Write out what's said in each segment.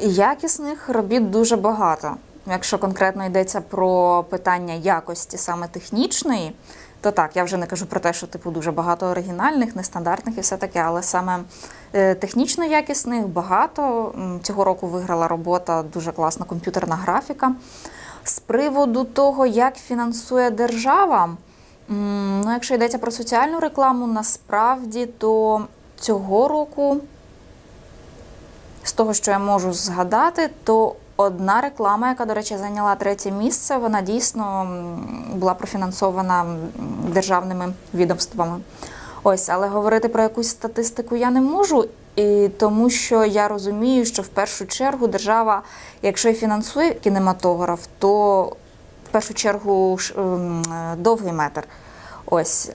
Якісних робіт дуже багато. Якщо конкретно йдеться про питання якості саме технічної, то так, я вже не кажу про те, що типу дуже багато оригінальних, нестандартних і все таке, але саме е, технічно якісних багато. Цього року виграла робота дуже класна комп'ютерна графіка. З приводу того, як фінансує держава, ну, якщо йдеться про соціальну рекламу, насправді то цього року того, що я можу згадати, то одна реклама, яка, до речі, зайняла третє місце, вона дійсно була профінансована державними відомствами. Ось, але говорити про якусь статистику я не можу, і тому що я розумію, що в першу чергу держава, якщо і фінансує кінематограф, то в першу чергу ем, е, довгий метр. Ось,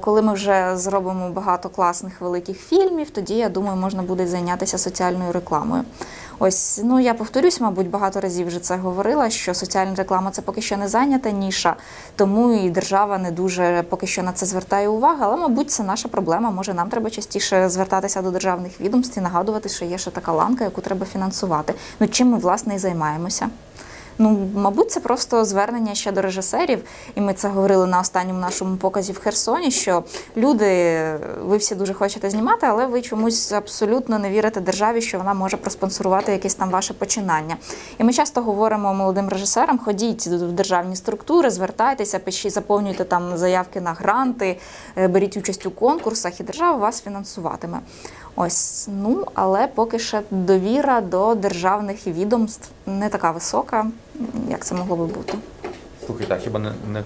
коли ми вже зробимо багато класних великих фільмів, тоді я думаю, можна буде зайнятися соціальною рекламою. Ось, ну я повторюсь, мабуть, багато разів вже це говорила, що соціальна реклама це поки що не зайнята ніша, тому і держава не дуже поки що на це звертає увагу. Але, мабуть, це наша проблема. Може, нам треба частіше звертатися до державних відомств і нагадувати, що є ще така ланка, яку треба фінансувати. Ну чим ми власне і займаємося. Ну, мабуть, це просто звернення ще до режисерів, і ми це говорили на останньому нашому показі в Херсоні. Що люди, ви всі дуже хочете знімати, але ви чомусь абсолютно не вірите державі, що вона може проспонсорувати якесь там ваше починання. І ми часто говоримо молодим режисерам: ходіть в державні структури, звертайтеся, пишіть, заповнюйте там заявки на гранти, е, беріть участь у конкурсах, і держава вас фінансуватиме. Ось ну але поки ще довіра до державних відомств не така висока, як це могло би бути. Слухай, так, хіба не, не